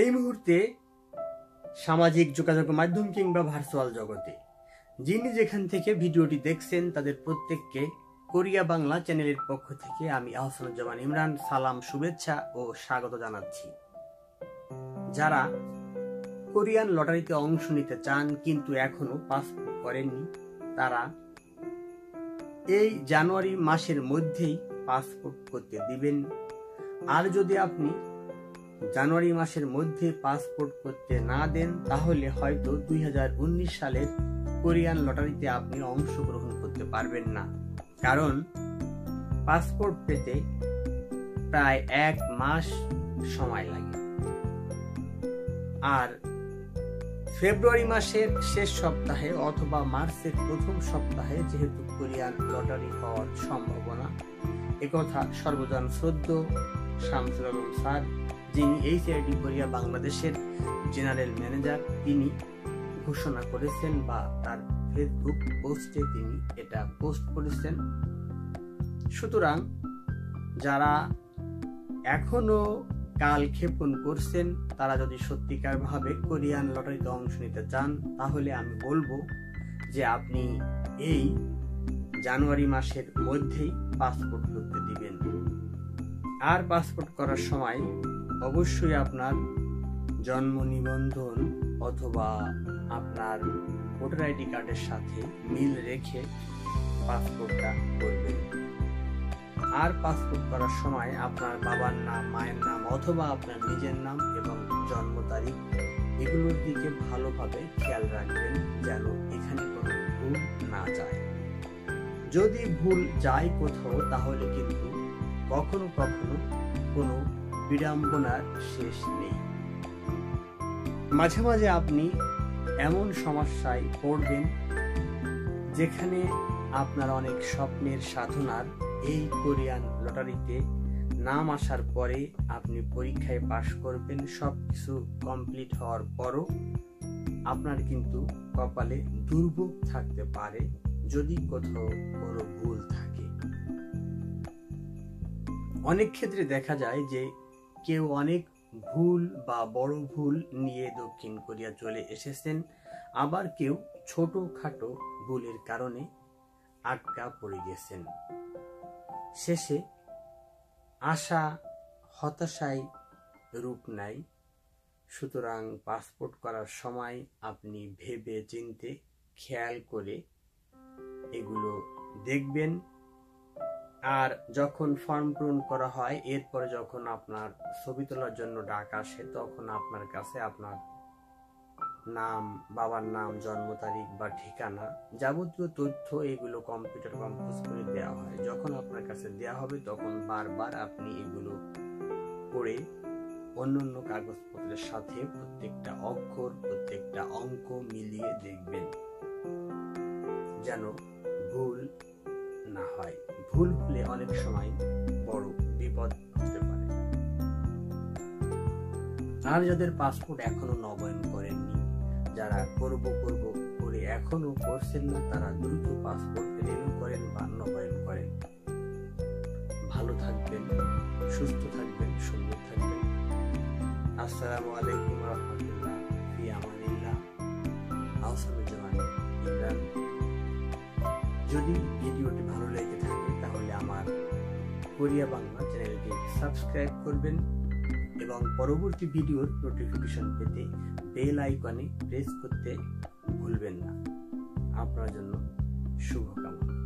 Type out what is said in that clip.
এই মুহূর্তে সামাজিক যোগাযোগ মাধ্যম কিংবা ভার্চুয়াল জগতে, যিনি যেখান থেকে ভিডিওটি দেখছেন, তাদের প্রত্যেককে কোরিয়া বাংলা চ্যানেলের পক্ষ থেকে আমি আহসানুজ্জামান ইমরান সালাম, শুভেচ্ছা ও স্বাগত জানাচ্ছি। যারা কোরিয়ান লটারিতে অংশ নিতে চান কিন্তু এখনও পাসপোর্ট করেননি, তারা এই জানুয়ারি মাসের মধ্যেই পাসপোর্ট করতে দিবেন। আর যদি আপনি জানুয়ারি মাসের মধ্যে পাসপোর্ট করতে না দেন, তাহলে হয়তো দুই সালের কোরিয়ান লটারিতে আপনি অংশগ্রহণ করতে পারবেন না। কারণ পাসপোর্ট পেতে প্রায় এক মাস সময় লাগে। আর ফেব্রুয়ারি মাসের শেষ সপ্তাহে অথবা মার্চের প্রথম সপ্তাহে যেহেতু কোরিয়ান লটারি হওয়ার সম্ভাবনা, একথা সর্বজন শ্রদ্ধ শামসুল আলম স্যার যিনি এই সিআইডি কোরিয়া বাংলাদেশের জেনারেল ম্যানেজার, তিনি ঘোষণা করেছেন বা তার ফেসবুক পোস্টে তিনি এটা পোস্ট করেছেন। সুতরাং যারা এখনও কাল ক্ষেপণ করছেন, তারা যদি সত্যিকার ভাবে কোরিয়ান লটারিতে অংশ নিতে চান, তাহলে আমি বলব যে আপনি এই জানুয়ারি মাসের মধ্যেই পাসপোর্ট করতে দিবেন। আর পাসপোর্ট করার সময় অবশ্যই আপনার জন্ম নিবন্ধন অথবা আপনার ভোটার আইডি কার্ডের সাথে মিল রেখে পাসপোর্টটা করবেন। আর পাসপোর্ট করার সময় আপনার বাবার নাম, মায়ের নাম অথবা আপনার নিজের নাম এবং জন্ম তারিখ এগুলোর দিকে ভালোভাবে খেয়াল রাখবেন যেন এখানে কোনো ভুল না যায়। যদি ভুল যায় কোথাও তাহলে কিন্তু কখনো কখনো কোনো বিড়ম্বনার শেষ নেই। মাঝে মাঝে আপনি এমন সমস্যায় পড়বেন, যেখানে আপনার অনেক স্বপ্নের সাধনার এই কোরিয়ান লটারিতে নাম আসার পরে আপনি পরীক্ষায় পাশ করবেন সব কিছু কমপ্লিট হওয়ার পরও আপনার কিন্তু কপালে দুর্ভোগ থাকতে পারে, যদি কোথাও কোনো ভুল থাকে। অনেক ক্ষেত্রে দেখা যায় যে কেউ অনেক ভুল বা বড় ভুল নিয়ে দক্ষিণ কোরিয়া চলে এসেছেন। আবার কেউ ছোট খাটো ভুলের কারণে আটকা পড়ে গেছেন। শেষে আশা হতাশায় রূপ নাই সুতরাং পাসপোর্ট করার সময় আপনি ভেবে চিনতে খেয়াল করে এগুলো দেখবেন। আর যখন ফর্ম পূরণ করা হয়, এরপরে যখন আপনার ছবি তোলার জন্য ডাক আসে, তখন আপনার কাছে আপনার নাম, বাবার নাম, জন্ম তারিখ বা ঠিকানা যাবতীয় তথ্য এগুলো কম্পিউটার কম্পোজ করে দেওয়া হয়। যখন আপনার কাছে দেওয়া হবে, তখন বারবার আপনি এগুলো করে অন্য অন্য কাগজপত্রের সাথে প্রত্যেকটা অক্ষর, প্রত্যেকটা অঙ্ক মিলিয়ে দেখবেন। যেন ভুল ভুল হলে অনেক সময় বড় বিপদ হতে পারে। আর যাদের পাসপোর্ট এখনও নবায়ন করেননি, যারা করব করব করে এখনও করছেন না, তারা দ্রুত পাসপোর্ট রিনিউ করেন বা নবায়ন করেন। ভালো থাকবেন, সুস্থ থাকবেন, সুন্দর থাকবেন। আসসালামু আলাইকুম রহমতুল্লাহ। কোরিয়া বাংলা চ্যানেলটি সাবস্ক্রাইব করবেন এবং পরবর্তী ভিডিওর নোটিফিকেশন পেতে বেল আইকনে প্রেস করতে ভুলবেন না। আপনার জন্য শুভকামনা।